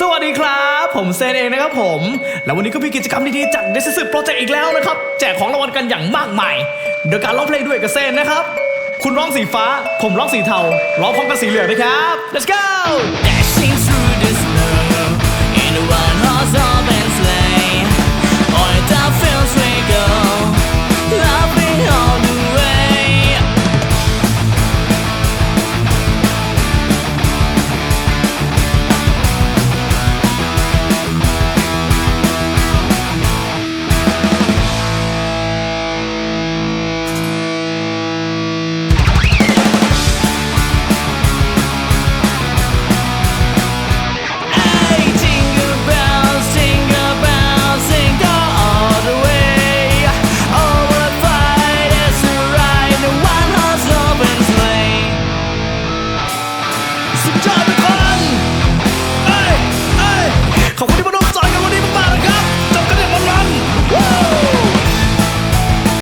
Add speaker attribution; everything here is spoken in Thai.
Speaker 1: สวัสดีครับ ผมเซนเองนะครับผม แล้ววันนี้ก็มีกิจกรรมดีๆจาก d e c i s i v e Project อีกแล้วนะครับ แจกของรางวัลกันอย่างมากมาย โดยการร้องเพลงด้วยกับเซนนะครับ คุณร้องสีฟ้า ผมร้องสีเทา ร้องพร้อมกันสีเหลืองนะครับ let's go